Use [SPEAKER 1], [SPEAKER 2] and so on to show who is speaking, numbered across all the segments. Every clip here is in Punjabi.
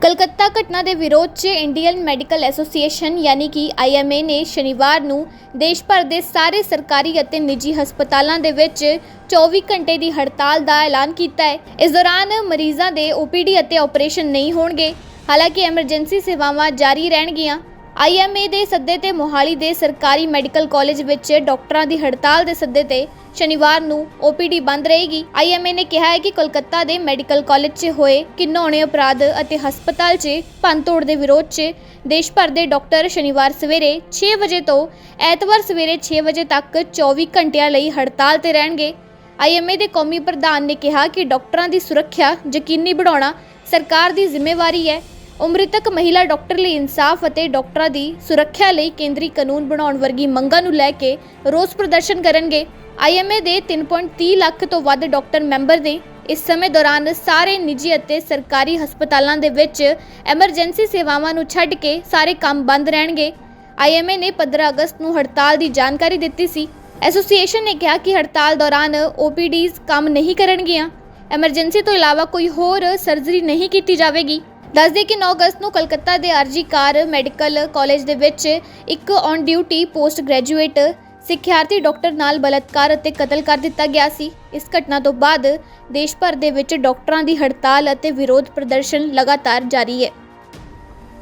[SPEAKER 1] ਕਲਕੱਤਾ ਘਟਨਾ ਦੇ ਵਿਰੋਧ 'ਚ ਇੰਡੀਅਨ ਮੈਡੀਕਲ ਐਸੋਸੀਏਸ਼ਨ ਯਾਨੀ ਕਿ ਆਈਐਮਏ ਨੇ ਸ਼ਨੀਵਾਰ ਨੂੰ ਦੇਸ਼ ਭਰ ਦੇ ਸਾਰੇ ਸਰਕਾਰੀ ਅਤੇ ਨਿੱਜੀ ਹਸਪਤਾਲਾਂ ਦੇ ਵਿੱਚ 24 ਘੰਟੇ ਦੀ ਹੜਤਾਲ ਦਾ ਐਲਾਨ ਕੀਤਾ ਹੈ। ਇਸ ਦੌਰਾਨ ਮਰੀਜ਼ਾਂ ਦੇ ਓਪੀਡੀ ਅਤੇ ਆਪਰੇਸ਼ਨ ਨਹੀਂ ਹੋਣਗੇ। ਹਾਲਾਂਕਿ ਐਮਰਜੈਂਸੀ ਸੇਵਾਵਾਂ ਜਾਰੀ ਰਹਿਣਗੀਆਂ। ਆਈਐਮਏ ਦੇ ਸੱਦੇ ਤੇ ਮੋਹਾਲੀ ਦੇ ਸਰਕਾਰੀ ਮੈਡੀਕਲ ਕਾਲਜ ਵਿੱਚ ਡਾਕਟਰਾਂ ਦੀ ਹੜਤਾਲ ਦੇ ਸੱਦੇ ਤੇ ਸ਼ਨੀਵਾਰ ਨੂੰ ਓਪੀਡੀ ਬੰਦ ਰਹੇਗੀ। ਆਈਐਮਏ ਨੇ ਕਿਹਾ ਹੈ ਕਿ ਕੋਲਕਾਤਾ ਦੇ ਮੈਡੀਕਲ ਕਾਲਜ 'ਚ ਹੋਏ ਘਿਨੌਣੇ ਅਪਰਾਧ ਅਤੇ ਹਸਪਤਾਲ 'ਚ ਭੰਨਤੋੜ ਦੇ ਵਿਰੋਧ 'ਚ ਦੇਸ਼ ਭਰ ਦੇ ਡਾਕਟਰ ਸ਼ਨੀਵਾਰ ਸਵੇਰੇ 6 ਵਜੇ ਤੋਂ ਐਤਵਾਰ ਸਵੇਰੇ 6 ਵਜੇ ਤੱਕ 24 ਘੰਟਿਆਂ ਲਈ ਹੜਤਾਲ ਤੇ ਰਹਿਣਗੇ। ਆਈਐਮਏ ਦੇ ਕੌਮੀ ਪ੍ਰਧਾਨ ਨੇ ਕਿਹਾ ਕਿ ਡਾਕਟਰਾਂ ਦੀ ਸੁਰੱਖਿਆ ਯਕੀਨੀ ਬਣਾਉਣਾ ਸਰਕਾਰ ਦੀ ਜ਼ਿੰਮੇਵਾਰੀ ਹੈ। ਮ੍ਰਿਤਕ ਮਹਿਲਾ ਡਾਕਟਰ ਲਈ ਇਨਸਾਫ ਅਤੇ ਡਾਕਟਰਾਂ ਦੀ ਸੁਰੱਖਿਆ ਲਈ ਕੇਂਦਰੀ ਕਾਨੂੰਨ ਬਣਾਉਣ ਵਰਗੀ ਮੰਗਾਂ ਨੂੰ ਲੈ ਕੇ ਰੋਸ ਪ੍ਰਦਰਸ਼ਨ ਕਰਨਗੇ। ਆਈਐਮਏ ਦੇ 3.30 ਲੱਖ ਤੋਂ ਵੱਧ ਡਾਕਟਰ ਮੈਂਬਰ ਨੇ ਇਸ ਸਮੇਂ ਦੌਰਾਨ ਸਾਰੇ ਨਿੱਜੀ ਅਤੇ ਸਰਕਾਰੀ ਹਸਪਤਾਲਾਂ ਦੇ ਵਿੱਚ ਐਮਰਜੈਂਸੀ ਸੇਵਾਵਾਂ ਨੂੰ ਛੱਡ ਕੇ ਸਾਰੇ ਕੰਮ ਬੰਦ ਰਹਿਣਗੇ। ਆਈਐਮਏ ਨੇ 15 ਅਗਸਤ ਨੂੰ ਹੜਤਾਲ ਦੀ ਜਾਣਕਾਰੀ ਦਿੱਤੀ ਸੀ। ਐਸੋਸੀਏਸ਼ਨ ਨੇ ਕਿਹਾ ਕਿ ਹੜਤਾਲ ਦੌਰਾਨ ਓਪੀਡੀਜ਼ ਕੰਮ ਨਹੀਂ ਕਰਨਗੀਆਂ। ਐਮਰਜੈਂਸੀ ਤੋਂ ਇਲਾਵਾ ਕੋਈ ਹੋਰ ਸਰਜਰੀ ਨਹੀਂ ਕੀਤੀ ਜਾਵੇਗੀ। ਦੱਸਦੇ ਕਿ 9 ਅਗਸਤ ਨੂੰ ਕਲਕੱਤਾ ਦੇ ਆਰਜੀ ਕਾਰ ਮੈਡੀਕਲ ਕਾਲਜ ਦੇ ਵਿੱਚ ਇੱਕ ਔਨ ਡਿਊਟੀ ਪੋਸਟ ਗ੍ਰੈਜੂਏਟ ਸਿੱਖਿਆਰਥੀ ਡਾਕਟਰ ਨਾਲ ਬਲਾਤਕਾਰ ਅਤੇ ਕਤਲ ਕਰ ਦਿੱਤਾ ਗਿਆ ਸੀ। ਇਸ ਘਟਨਾ ਤੋਂ ਬਾਅਦ ਦੇਸ਼ ਭਰ ਦੇ ਵਿੱਚ ਡਾਕਟਰਾਂ ਦੀ ਹੜਤਾਲ ਅਤੇ ਵਿਰੋਧ ਪ੍ਰਦਰਸ਼ਨ ਲਗਾਤਾਰ ਜਾਰੀ ਹੈ।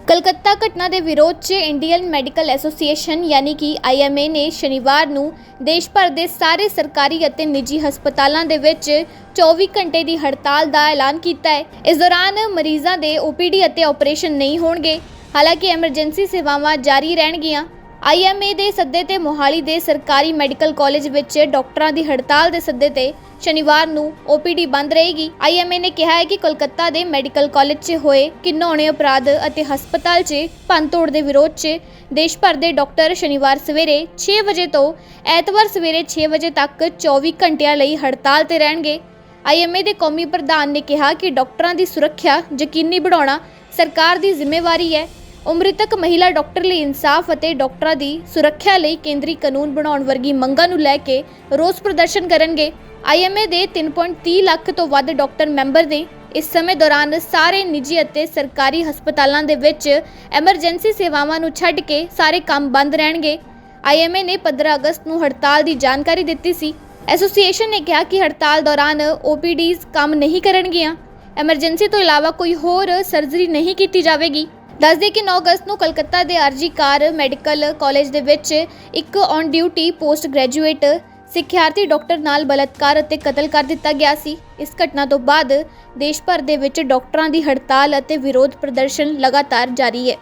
[SPEAKER 1] ਕਲਕੱਤਾ ਘਟਨਾ ਦੇ ਵਿਰੋਧ 'ਚ ਇੰਡੀਅਨ ਮੈਡੀਕਲ ਐਸੋਸੀਏਸ਼ਨ ਯਾਨੀ ਕਿ ਆਈਐਮਏ ਨੇ ਸ਼ਨੀਵਾਰ ਨੂੰ ਦੇਸ਼ ਭਰ ਦੇ ਸਾਰੇ ਸਰਕਾਰੀ ਅਤੇ ਨਿੱਜੀ ਹਸਪਤਾਲਾਂ ਦੇ ਵਿੱਚ 24 ਘੰਟੇ ਦੀ ਹੜਤਾਲ ਦਾ ਐਲਾਨ ਕੀਤਾ ਹੈ। ਇਸ ਦੌਰਾਨ ਮਰੀਜ਼ਾਂ ਦੇ ਓਪੀਡੀ ਅਤੇ ਆਪਰੇਸ਼ਨ ਨਹੀਂ ਹੋਣਗੇ। ਹਾਲਾਂਕਿ ਐਮਰਜੈਂਸੀ ਸੇਵਾਵਾਂ ਜਾਰੀ ਰਹਿਣਗੀਆਂ। ਆਈਐਮਏ ਦੇ ਸੱਦੇ ਤੇ ਮੋਹਾਲੀ ਦੇ ਸਰਕਾਰੀ ਮੈਡੀਕਲ ਕਾਲਜ ਵਿੱਚ ਡਾਕਟਰਾਂ ਦੀ ਹੜਤਾਲ ਦੇ ਸੱਦੇ ਤੇ ਸ਼ਨੀਵਾਰ ਨੂੰ ਓਪੀਡੀ ਬੰਦ ਰਹੇਗੀ। ਆਈਐਮਏ ਨੇ ਕਿਹਾ ਹੈ ਕਿ ਕੋਲਕਾਤਾ ਦੇ ਮੈਡੀਕਲ ਕਾਲਜ 'ਚ ਹੋਏ ਘਿਨੌਣੇ ਅਪਰਾਧ ਅਤੇ ਹਸਪਤਾਲ 'ਚ ਭੰਨਤੋੜ ਦੇ ਵਿਰੋਧ 'ਚ ਦੇਸ਼ ਭਰ ਦੇ ਡਾਕਟਰ ਸ਼ਨੀਵਾਰ ਸਵੇਰੇ 6 ਵਜੇ ਤੋਂ ਐਤਵਾਰ ਸਵੇਰੇ 6 ਵਜੇ ਤੱਕ 24 ਘੰਟਿਆਂ ਲਈ ਹੜਤਾਲ ਤੇ ਰਹਿਣਗੇ। ਆਈਐਮਏ ਦੇ ਕੌਮੀ ਪ੍ਰਧਾਨ ਨੇ ਕਿਹਾ ਕਿ ਡਾਕਟਰਾਂ ਦੀ ਸੁਰੱਖਿਆ ਯਕੀਨੀ ਬਣਾਉਣਾ ਸਰਕਾਰ ਦੀ ਜ਼ਿੰਮੇਵਾਰੀ ਹੈ। ਮ੍ਰਿਤਕ ਮਹਿਲਾ ਡਾਕਟਰ ਲਈ ਇਨਸਾਫ ਅਤੇ ਡਾਕਟਰਾਂ ਦੀ ਸੁਰੱਖਿਆ ਲਈ ਕੇਂਦਰੀ ਕਾਨੂੰਨ ਬਣਾਉਣ ਵਰਗੀ ਮੰਗਾਂ ਨੂੰ ਲੈ ਕੇ ਰੋਸ ਪ੍ਰਦਰਸ਼ਨ ਕਰਨਗੇ। ਆਈਐਮਏ ਦੇ 3.30 ਲੱਖ ਤੋਂ ਵੱਧ ਡਾਕਟਰ ਮੈਂਬਰ ਨੇ ਇਸ ਸਮੇਂ ਦੌਰਾਨ ਸਾਰੇ ਨਿੱਜੀ ਅਤੇ ਸਰਕਾਰੀ ਹਸਪਤਾਲਾਂ ਦੇ ਵਿੱਚ ਐਮਰਜੈਂਸੀ ਸੇਵਾਵਾਂ ਨੂੰ ਛੱਡ ਕੇ ਸਾਰੇ ਕੰਮ ਬੰਦ ਰਹਿਣਗੇ। ਆਈਐਮਏ ਨੇ 15 ਅਗਸਤ ਨੂੰ ਹੜਤਾਲ ਦੀ ਜਾਣਕਾਰੀ ਦਿੱਤੀ ਸੀ। ਐਸੋਸੀਏਸ਼ਨ ਨੇ ਕਿਹਾ ਕਿ ਹੜਤਾਲ ਦੌਰਾਨ ਓਪੀਡੀਜ਼ ਕੰਮ ਨਹੀਂ ਕਰਨਗੀਆਂ। ਐਮਰਜੈਂਸੀ ਤੋਂ ਇਲਾਵਾ ਕੋਈ ਹੋਰ ਸਰਜਰੀ ਨਹੀਂ ਕੀਤੀ ਜਾਵੇਗੀ। ਦੱਸਦੇ ਕਿ 9 ਅਗਸਤ ਨੂੰ ਕਲਕੱਤਾ ਦੇ ਆਰਜੀ ਕਾਰ ਮੈਡੀਕਲ ਕਾਲਜ ਦੇ ਵਿੱਚ ਇੱਕ ਔਨ ਡਿਊਟੀ ਪੋਸਟ ਗ੍ਰੈਜੂਏਟ ਸਿੱਖਿਆਰਥੀ ਡਾਕਟਰ ਨਾਲ ਬਲਾਤਕਾਰ ਅਤੇ ਕਤਲ ਕਰ ਦਿੱਤਾ ਗਿਆ ਸੀ। ਇਸ ਘਟਨਾ ਤੋਂ ਬਾਅਦ ਦੇਸ਼ ਭਰ ਦੇ ਵਿੱਚ ਡਾਕਟਰਾਂ ਦੀ ਹੜਤਾਲ ਅਤੇ ਵਿਰੋਧ ਪ੍ਰਦਰਸ਼ਨ ਲਗਾਤਾਰ ਜਾਰੀ ਹੈ।